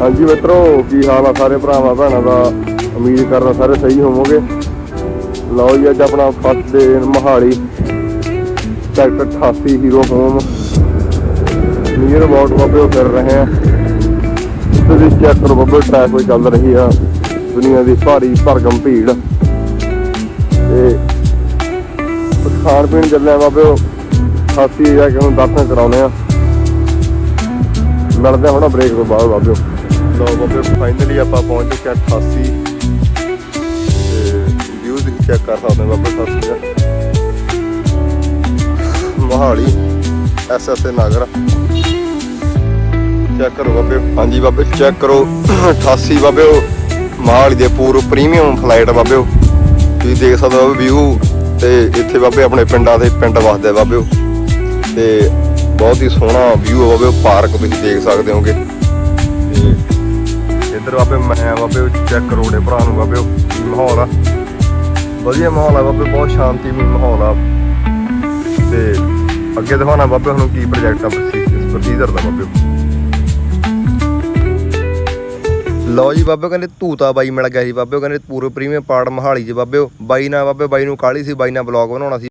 ਹਾਂਜੀ ਮਿੱਤਰੋ, ਕੀ ਹਾਲ ਆ ਸਾਰੇ ਭਰਾਵਾਂ, ਭੈਣਾਂ ਦਾ? ਉਮੀਦ ਕਰਦਾ ਸਾਰੇ ਸਹੀ ਹੋਵੋਗੇ। ਲਓ ਜੀ, ਅੱਜ ਆਪਣਾ first day Mohali. Sector 88 hero home near about ਬਾਬੇ ਫਿਰ ਰਹੇ ਆ। ਤੁਸੀਂ ਚੈੱਕ ਕਰੋ ਬਾਬੇ ਟ੍ਰੈਫਿਕ ਚੱਲ ਰਹੀ ਆ। ਦੁਨੀਆ ਦੀ ਭਾਰੀ ਭਰਗਮ ਭੀੜ। ਤੇ ਖਾਣ ਪੀਣ ਚੱਲਿਆ ਆ ਬਾਬੇ 88 ਜਾ ਕੇ ਹੁਣ ਦਰਸ਼ਨ ਕਰਾਉਣੇ ਆ। ਮਿਲਦੇ ਹੁਣ ਬ੍ਰੇਕ ਤੋਂ ਬਾਅਦ ਬਾਬਿਓ ਲੋ ਬਾਬਿਓ ਫਾਈਨਲੀ ਆਪਾਂ ਪਹੁੰਚ ਚੁੱਕੇ 88 ਤੇ ਵਿਊ ਤੁਸੀਂ ਚੈੱਕ ਕਰ ਸਕਦੇ ਹੋ ਬਾਬਿਓ 88 ਮੋਹਾਲੀ ਐਸਐਸਏ ਨਗਰ। ਚੈੱਕ ਕਰੋ ਬਾਬਿਓ ਹਾਂਜੀ ਬਾਬਿਓ ਚੈੱਕ ਕਰੋ। 88 ਬਾਬਿਓ ਮੋਹਾਲੀ ਦੇ ਪੂਰ ਪ੍ਰੀਮੀਅਮ ਫਲਾਈਟ ਬਾਬਿਓ ਤੁਸੀਂ ਦੇਖ ਸਕਦੇ ਹੋ ਵਿਊ ਤੇ ਇੱਥੇ ਬਾਬੇ, ਆਪਣੇ ਪਿੰਡਾਂ ਦੇ ਪਿੰਡ ਵਸਦੇ ਆ ਬਾਬਿਓ ਤੇ ਬਹੁਤ ਹੀ ਸੋਹਣਾ ਵਿਊ ਹੈ ਬਾਬੇ ਪਾਰਕ ਤੁਸੀਂ ਦੇਖ ਸਕਦੇ ਹੋਗੇ। ਤੇ ਇੱਧਰ ਬਾਬੇ, ਮੈਂ ਬਾਬੇ ਚੈੱਕ ਕਰੋ ਭਰਾ ਨੂੰ ਬਾਬੇ ਮਾਹੌਲ ਆ। ਵਧੀਆ ਮਾਹੌਲ ਆ ਬਾਬੇ, ਬਹੁਤ ਸ਼ਾਂਤੀ ਮਾਹੌਲ ਆ। ਤੇ ਅੱਗੇ ਦਿਖਾਉਣਾ ਬਾਬੇ, ਹੁਣ ਕੀ ਪ੍ਰੋਜੈਕਟ ਆ ਪ੍ਰੋਸੀਜਰ ਦਾ ਬਾਬੇ। ਲਓ ਜੀ ਬਾਬੇ ਕਹਿੰਦੇ ਧੂਤਾ ਬਾਈ ਮਿਲ ਗਿਆ ਜੀ ਬਾਬੇ ਕਹਿੰਦੇ ਪੂਰੇ ਪ੍ਰੀਮੀਅਮ ਪਾੜ ਮਹਾਲੀ 'ਚ ਬਾਬੇ ਬਾਈ ਨਾਲ ਬਾਬੇ, ਬਾਈ ਨੂੰ ਕਾਲੀ ਸੀ, ਬਾਈ ਨਾਲ ਬਲੌਗ ਬਣਾਉਣਾ ਸੀ।